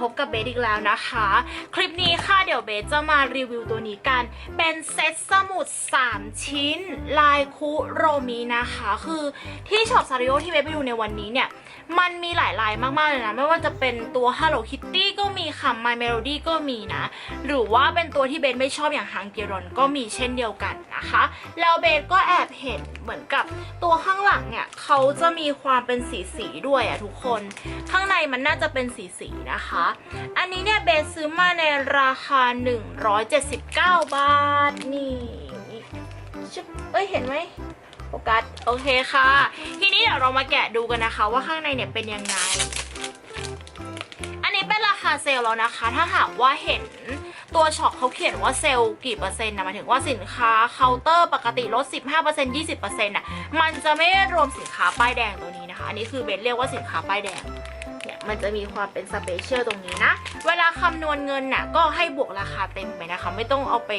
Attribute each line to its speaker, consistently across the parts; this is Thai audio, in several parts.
Speaker 1: พบกับเบสอีกแล้วนะคะ คลิปนี้ค่ะเดี๋ยวเบสจะมารีวิวตัวนี้กัน เป็นเซตสมุด 3 ชิ้น ลายคุโรมินะคะ คือที่ช็อปซาริโอที่เบสไปดูในวันนี้เนี่ย มันมีหลายลายมากๆเลยนะ ไม่ว่าจะเป็นตัว Hello Kitty ก็มีค่ะ My Melody ก็มีนะ หรือว่าเป็นตัวที่เบสไม่ชอบอย่างฮังเกรอนก็มีเช่นเดียวกันนะคะ แล้วเบสก็แอบเห็นเหมือนกับตัวข้างหลังเนี่ยเขาจะมีความเป็นสีสีๆด้วยอะทุกคน ข้างในมันน่าจะเป็นสีสีๆนะคะอันนี้เนี่ยเบสซื้อมาในราคา 179 บาท นี่ชึบเอ้ย เห็นไหมโฟกัส โอเคค่ะ ทีนี้เดี๋ยวเรามาแกะดูกันนะคะ ว่าข้างในเนี่ยเป็นยังไง อันนี้เป็นราคาเซลล์แล้วนะคะ ถ้าหากว่าเห็นตัวช็อปเขาเขียนว่าเซลล์กี่เปอร์เซ็นต์นะหมายถึงว่าสินค้าเคาน์เตอร์ปกติลด 15% 20%น่ะมันจะไม่รวมสินค้าป้ายแดงตัวนี้นะคะ อันนี้คือเบสเรียกว่าสินค้าป้ายแดง เนี่ยมันจะมีความเป็นสเปเชียลตรงนี้นะ เวลาคำนวณเงินน่ะก็ให้บวกราคาเต็มไปนะคะ ไม่ต้องเอาไป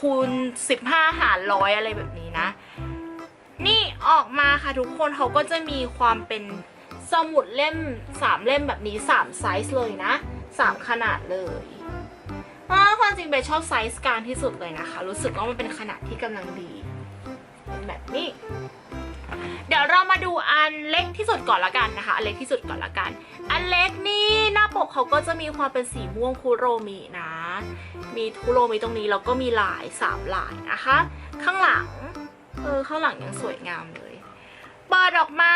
Speaker 1: คูณ 15 หารร้อยอะไรแบบนี้นะ นี่ออกมาค่ะทุกคนเขาก็จะมีความเป็นสมุดเล่มสามเล่มแบบนี้สามไซส์เลยนะสามขนาดเลยอ่าความจริงเบสชอบไซส์กลางที่สุดเลยนะคะ รู้สึกว่ามันเป็นขนาดที่กำลังดีเป็นแบบนี้ เดี๋ยวเรามาดูอันเล็กที่สุดก่อนละกันนะคะ อันเล็กที่สุดก่อนละกัน อันเล็กนี่หน้าปกเขาก็จะมีความเป็นสีม่วงคุโรมินะ มีคุโรมิตรงนี้แล้วก็มีลายสามลายนะคะ ข้างหลัง เออข้างหลังยังสวยงามเลยเปิดออกมา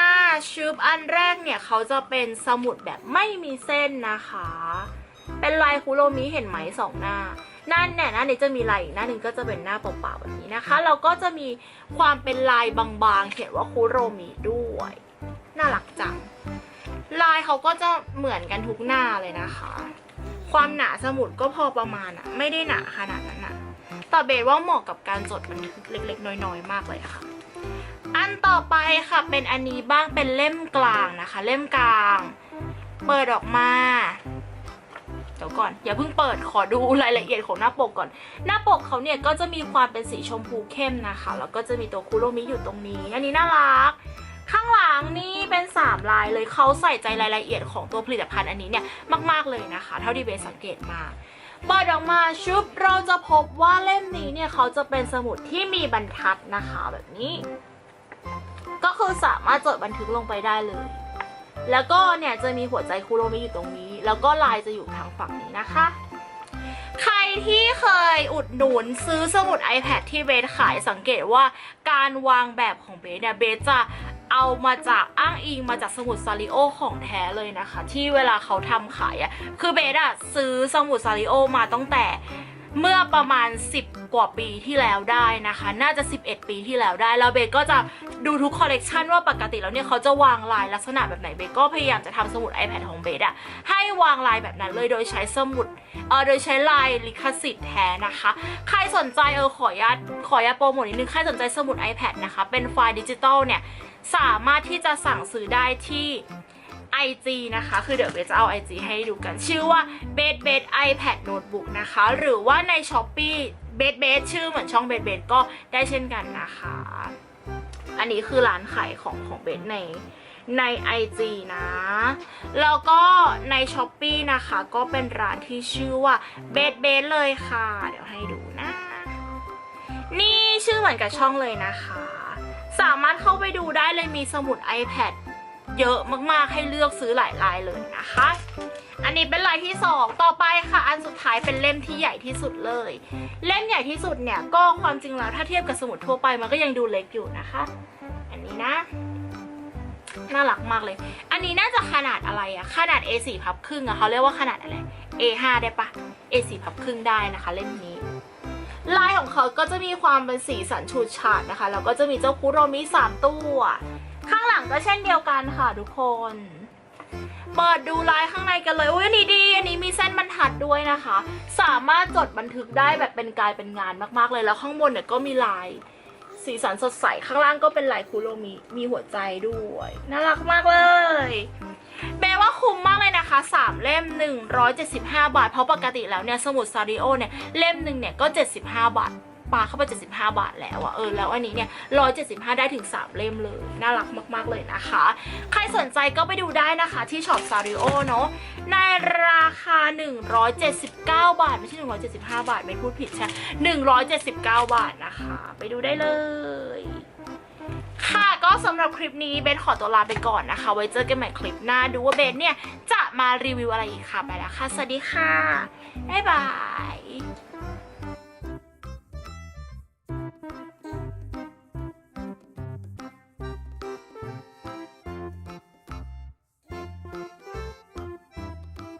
Speaker 1: ชุบอันแรกเนี่ยเขาจะเป็นสมุดแบบไม่มีเส้นนะคะ เป็นลายคุโรมิเห็นไหมสองหน้า หน้าเนี่ยหน้านี้จะมีลายอีกหน้าหนึ่งก็จะเป็นหน้าเปล่าๆแบบนี้นะคะแล้วก็จะมีความเป็นลายบางๆ เขียนว่าคุโรมิด้วย น่ารักจัง ลายเขาก็จะเหมือนกันทุกหน้าเลยนะคะ ความหนาสมุดก็พอประมาณอะไม่ได้หนาขนาดนั้นอะแต่เบสว่าเหมาะกับการจดบันทึกเล็ก ๆ น้อยๆ มากเลยค่ะอันต่อไปค่ะเป็นอันนี้บ้างเป็นเล่มกลางนะคะ เล่มกลาง เปิดออกมา เดี๋ยวก่อนอย่าเพิ่งเปิดขอดูรายละเอียดของหน้าปกก่อน หน้าปกเขาเนี่ยก็จะมีความเป็นสีชมพูเข้มนะคะ แล้วก็จะมีตัวคุโรมิอยู่ตรงนี้ อันนี้น่ารัก ข้างหลังนี่เป็นสามลายเลยเขาใส่ใจรายละเอียดของตัวผลิตภัณฑ์อันนี้เนี่ยมาก ๆเลยนะคะ เท่าที่เบสสังเกตมาเปิดออกมาชุบเราจะพบว่าเล่มนี้เนี่ยเขาจะเป็นสมุดที่มีบรรทัดนะคะแบบนี้ ก็คือสามารถจดบันทึกลงไปได้เลย แล้วก็เนี่ยจะมีหัวใจคุโรมิอยู่ตรงนี้ แล้วก็ลายจะอยู่ทางฝั่งนี้นะคะ ใครที่เคยอุดหนุนซื้อสมุด iPad ที่เบสขายสังเกตว่าการวางแบบของเบสเนี่ยเบสจะเอามาจากอ้างอิงมาจากสมุดซาริโอของแท้เลยนะคะ ที่เวลาเขาทำขายอะคือเบสอะซื้อสมุดซาริโอมาตั้งแต่ เมื่อประมาณ 10 กว่าปีที่แล้วได้นะคะ น่าจะ 11 ปีที่แล้วได้แล้วเบก็จะดูทุกคอลเลกชันว่าปกติแล้วเนี่ยเขาจะวางลายลักษณะแบบไหนเบก็พยายามจะทำสมุด iPad ของเบสอะให้วางลายแบบนั้นเลยโดยใช้สมุดเออโดยใช้ลายลิขสิทธิ์แท้นะคะ ใครสนใจเออขออนุญาตขออนุญาตโปรโมทนิดนึงใครสนใจสมุด iPad นะคะ เป็นไฟล์ดิจิตอลเนี่ยสามารถที่จะสั่งซื้อได้ที่ IG นะคะ คือเดี๋ยวเบสจะเอา IG ให้ดูกัน ชื่อว่า b e d b e d iPad Notebook นะคะ หรือว่าใน s h o p e e b e d b e d ชื่อเหมือนช่อง b e d b e d ก็ได้เช่นกันนะคะ อันนี้คือร้านขายของของเบสในใน IG นะ แล้วก็ใน s h o p e e นะคะ ก็เป็นร้านที่ชื่อว่า b e d b e d เลยค่ะ เดี๋ยวให้ดูนะ นี่ชื่อเหมือนกับช่องเลยนะคะ สามารถเข้าไปดูได้เลยมีสมุด iPad เยอะมากๆให้เลือกซื้อหลายลายเลยนะคะ อันนี้เป็นลายที่ 2 ต่อไปค่ะ อันสุดท้ายเป็นเล่มที่ใหญ่ที่สุดเลย เล่มใหญ่ที่สุดเนี่ยก็ความจริงแล้วถ้าเทียบกับสมุดทั่วไปมันก็ยังดูเล็กอยู่นะคะ อันนี้นะน่ารักมากเลย อันนี้น่าจะขนาดอะไรอะขนาด A4 พับครึ่งอะเขาเรียกว่าขนาดอะไร A5 ได้ปะ A4 พับครึ่งได้นะคะเล่มนี้ ลายของเขาก็จะมีความเป็นสีสันฉูดฉาดนะคะ แล้วก็จะมีเจ้าคุโรมิสามตัว งหลังก็เช่นเดียวกันค่ะทุกคน เปิดดูลายข้างในกันเลยอุ้ยอันนี้ดี อันนี้มีเส้นบรรทัดด้วยนะคะ สามารถจดบันทึกได้แบบเป็นกายเป็นงานมากๆเลยแล้วข้างบนเนี่ยก็มีลายสีสันสดใสข้างล่างก็เป็นลายคุโรมิมีหัวใจด้วยน่ารักมากเลยแปลว่าคุ้มมากเลยนะคะ 3 เล่ม 175 บาท เพราะปกติแล้วเนี่ย สมุดซาริโอเนี่ย เล่มหนึ่งเนี่ย ก็ 75 บาท ปาเข้าไป 75 บาทแล้วอะเออแล้วอันนี้เนี่ย 175 ได้ถึง 3 เล่มเลย น่ารักมาก ๆ เลยนะคะ ใครสนใจก็ไปดูได้นะคะที่ช็อปซาริโอเนาะในราคา 179 บาท ไม่ใช่ 175 บาท ไม่พูดผิดใช่ 179 บาทนะคะ ไปดูได้เลยค่ะก็สำหรับคลิปนี้เบนขอตัวลาไปก่อนนะคะ ไว้เจอกันใหม่คลิปหน้าดูว่าเบนเนี่ย จะมารีวิวอะไรอีกค่ะ ไปแล้วค่ะ สวัสดีค่ะ บ๊ายบาย